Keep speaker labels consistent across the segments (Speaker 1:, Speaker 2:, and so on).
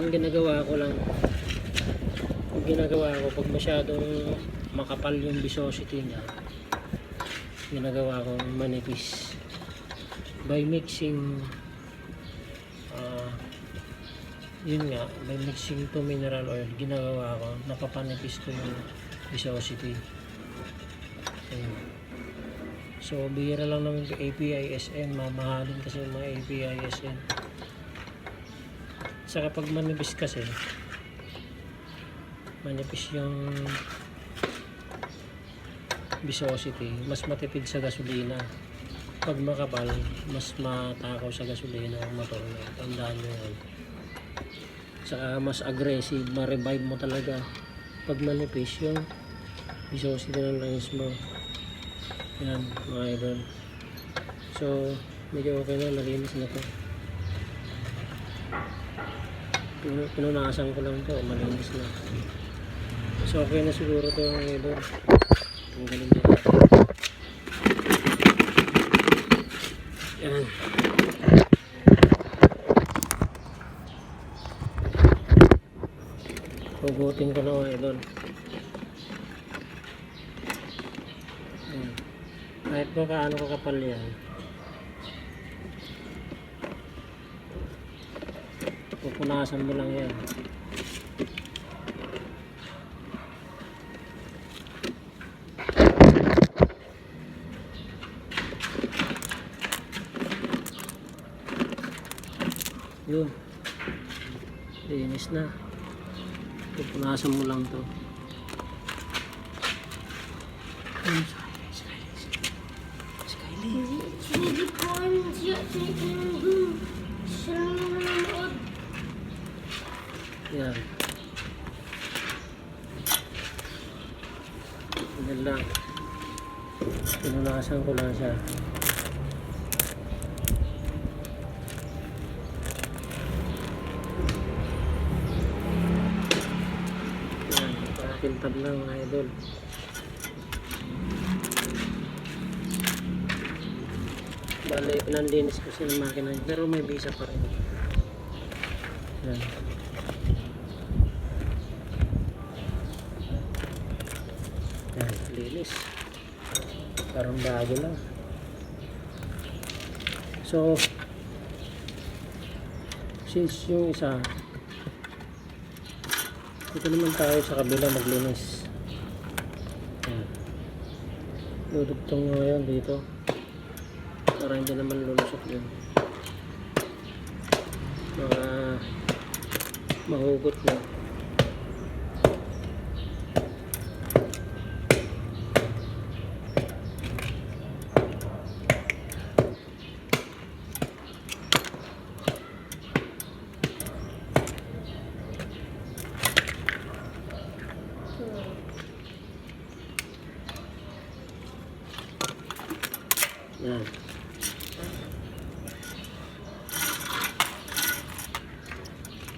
Speaker 1: ang ginagawa ko lang, ang ginagawa ko, pag masyadong makapal yung viscosity niya, ginagawa ko manipis. By mixing, ah, yun nga, by mixing to mineral oil, ginagawa ko, napapanipis ko yung viscosity. Ayun. So, bihira lang naman yung API-SN, mamahalin kasi yung mga API-SN. Sa kapag manipis kasi, manipis yung viscosity, mas matipid sa gasolina. Pag makapal, mas matakaw sa gasolina ang motor na. Tandaan nyo yan. Saka mas aggressive, ma-revive mo talaga. Pag manipis yung viscosity ng lines mo. Yan, mga idol. So, medyo okay na, nalinis na to. Pinu- Pinunasan ko lang to, malinis na. So, okay na siguro to mga idol. Tanggalin na. Yan. Hugutin ko na mga idol. Kahit pa kaano kakapal yan. Pupunasan mo lang yan. Yun. Linis na. Pupunasan mo lang to. Yun.
Speaker 2: Hindi ko alam siya tinitingnan. Siya lang naman nanonood.
Speaker 1: Yan. Yan lang. Pinunasan ko lang siya. Yan. Pakintab lang mga idol. Bale, pinanlinis ko siya ng makina pero may bisa pa rin. Yan. Linis. Parang bago lang. So, since yung isa, dito naman tayo sa kabila maglinis. Yan. Dudugtong nyo ngayon dito. Para hindi naman lulusok yun. Mga mahugot na. Yan.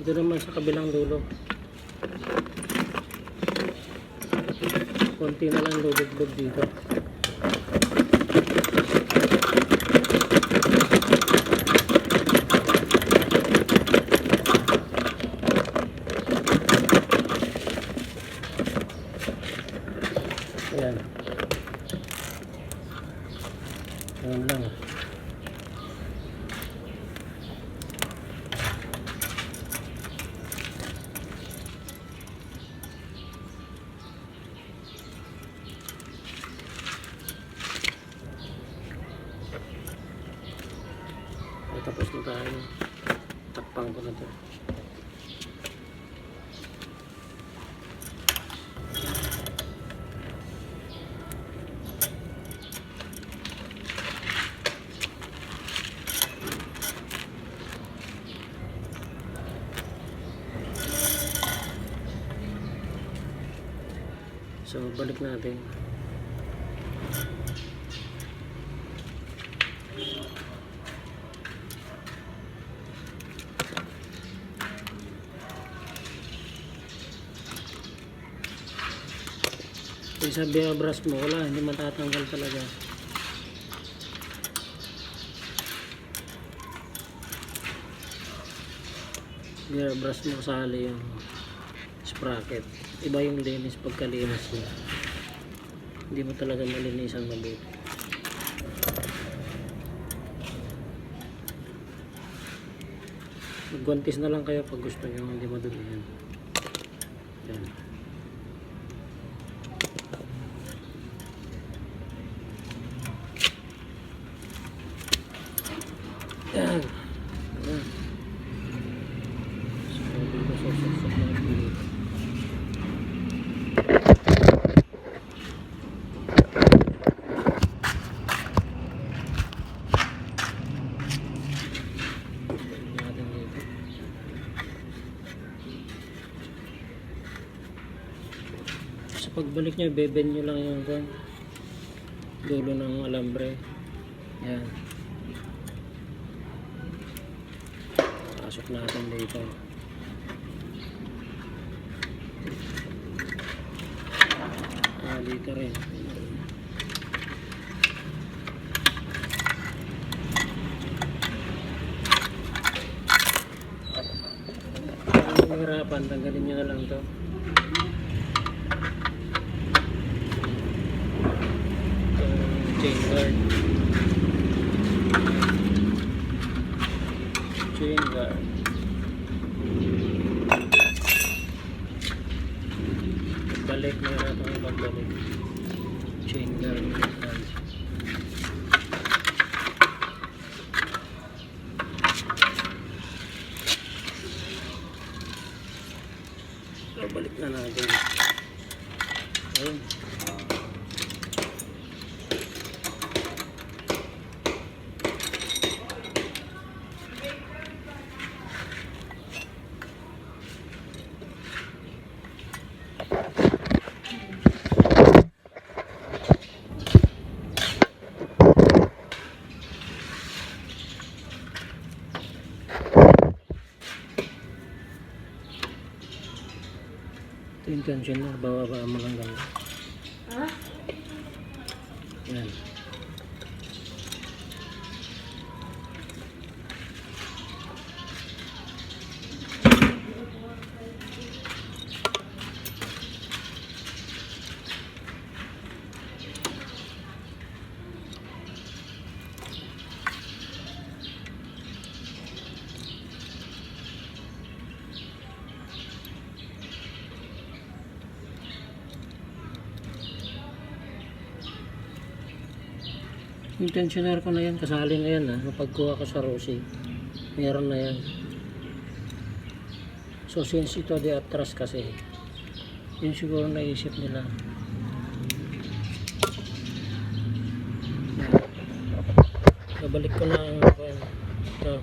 Speaker 1: Ito naman sa kabilang dulo. Konti na lang lubog-lub dito. Ayan. Ayan lang. Ay, balik natin. Kung sabi ang brush mo, wala, hindi matatanggal talaga. Binabrush mo kasali yung sprocket. Iba yung linis pagkalinis mo. Hindi mo talaga malinisan mabuti. Magwantis na lang kayo pag gusto nyo hindi madumi. Yan. Yan. So, dito sa susok natin dito. natin dito. Sa pagbalik nyo, beben nyo lang yung kan dulo ng alambre. Yan. Pasok natin dito. Ah, dito rin. Ang mahirapan, tanggalin nyo na lang to. Guard. Chain guard. Pagbalik, mahirapan ang pagbalik. Guard. So, balik na natin. Ayun. Ito yung tension na, bababa mo lang ganun.
Speaker 2: Ha?
Speaker 1: Yan. Yung tensioner ko na yan, kasali na yan ha. Napagkuha ko sa Rosie. Meron na yan. So since ito di atras kasi, yun siguro naisip nila. Babalik ko na ang ano, ito.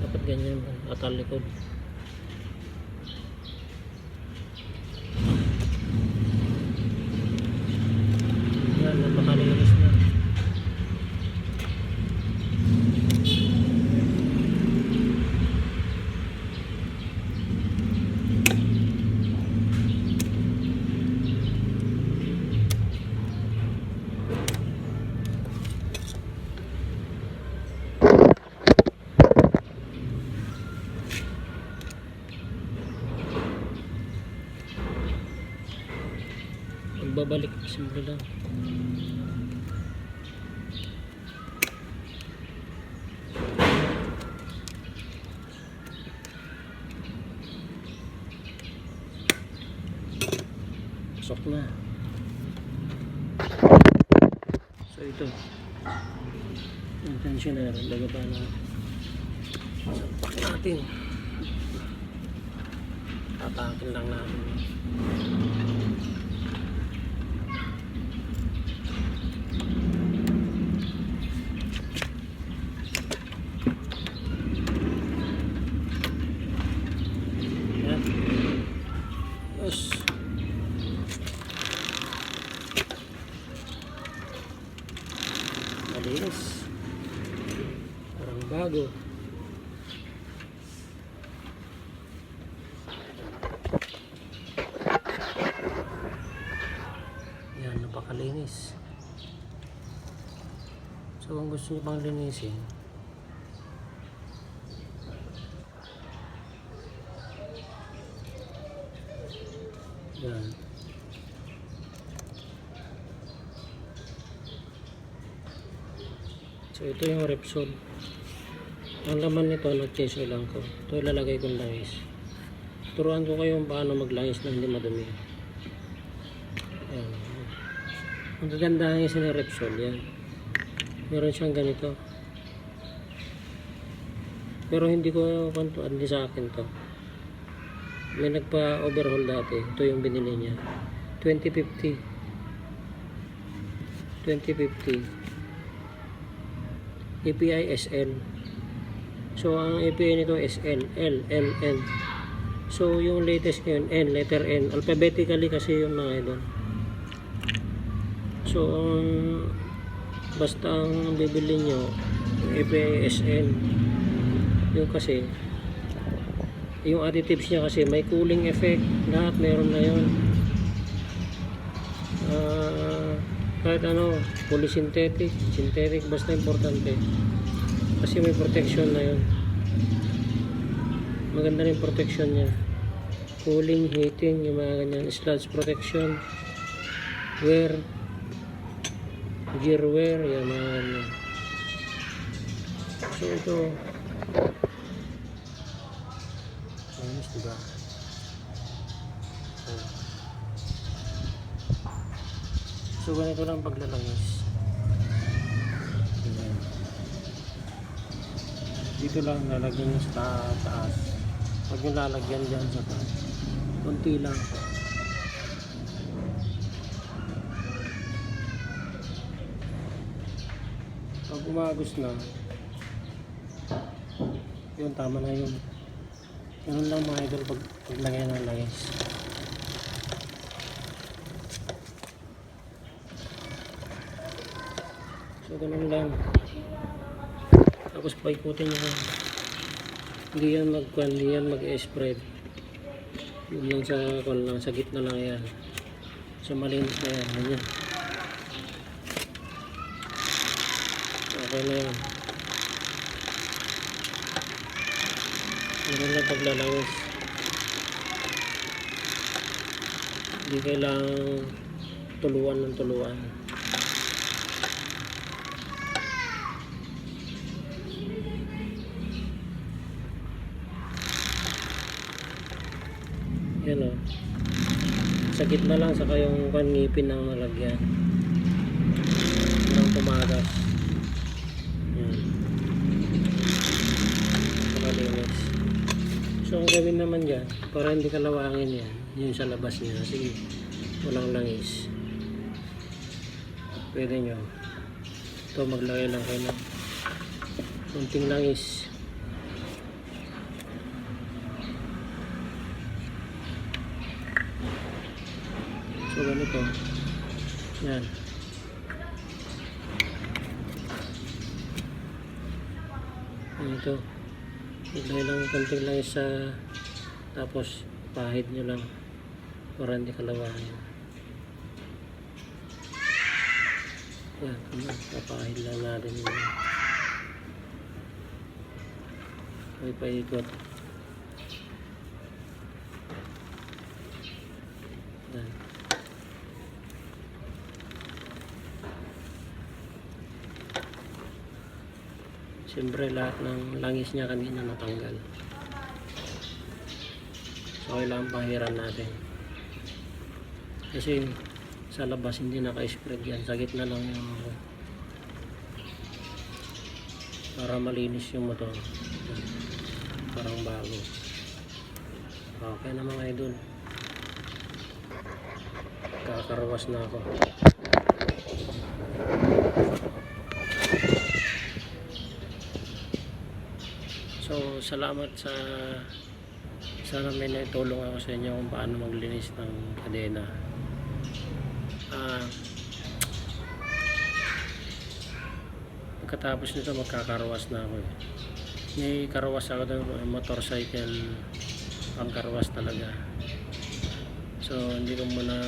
Speaker 1: Dapat ganyan atal likod. Yan, napakalinis na. Pagbabalik, simple lang. Pasok na. So ito. Yung tensioner, lagaba na. Sapak natin. Tatakin lang natin. Bago. Yan, napakalinis. So, kung gusto nyo pang linisin, Yan. So, ito yung Repsol. Ang laman nito, nag-cheso lang ko. Ito ilalagay kong langis. Turuan ko kayo paano maglangis na hindi madumi. Ayan. Ang kagandahan kasi ng Repsol, yan. Meron siyang ganito. Pero hindi ko kwanto, hindi sa akin to. May nagpa-overhaul dati. Ito yung binili niya. 2050. 2050. API SL. So, ang API nito SL, L, L, N. So, yung latest ngayon, N, letter N. Alphabetically kasi yung mga idol. So, ang basta ang bibili nyo, yung API SL. Yung kasi, yung additives niya kasi may cooling effect. Lahat meron na yun. Ah, kahit ano, polysynthetic, synthetic, basta importante. Kasi may protection na yun. Maganda rin protection niya. Cooling, heating, yung mga ganyan. Sludge protection, wear, gear wear, yung mga ganyan. So ito, ayos diba? So, ganito lang paglalangis. Dito lang lalagyan nyo sa taas. Huwag nyo lalagyan dyan sa taas. Kunti lang. Pag umagos na, yun tama na yun. Ganun lang mga idol pag paglagay ng langis. So, ganun lang. Tapos paikutin nyo lang. Hindi yan mag hindi yan mag-spread. Yun lang sa, kung lang, sa gitna lang yan. Sa malinis na yan. Ganyan. Okay na yan. Ganun lang paglalangis. Hindi kailangang tuluan ng tuluan. Sa gitna lang sa kayong kan ngipin ng nalagyan. Ng tumagas. Yan. Nakalinis. So ang gawin naman dyan, para hindi kalawangin yan, yun sa labas niya. Sige, walang langis. Pwede nyo. Ito maglagay lang kayo ng kunting langis. Ganito. Yan. Ganito. Ilagay lang yung konting lang sa tapos pahid nyo lang para hindi kalawahan. Yan, ano, papahid lang natin yun. May paikot. Yan. Siyempre lahat ng langis niya kanina natanggal. So kailangan pahiran natin. Kasi sa labas hindi naka-spread yan. Sa gitna lang yung ano, para malinis yung motor. Parang bago. Okay na mga idol. Kakarwas na ako. So, salamat sa sana may naitulong ako sa inyo kung paano maglinis ng kadena. Ah, pagkatapos nito magkakarwas na ako eh. May karwas ako doon, motorcycle ang karwas talaga. So, hindi ko muna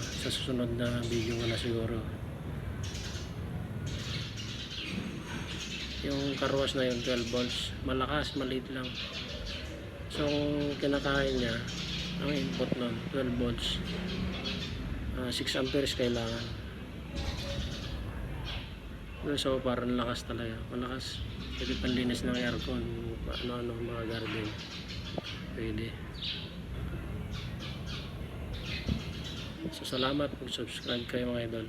Speaker 1: sa susunod na video ko na siguro. Yung karwas na yun, 12 volts. Malakas, maliit lang. So, kung kinakain niya, ang input nun 12 volts. Ah, 6 amperes kailangan. So parang lakas talaga. Malakas. Pwede panlinis ng aircon ano ano mga garden. Pwede. So salamat. Kung subscribe kayo mga idol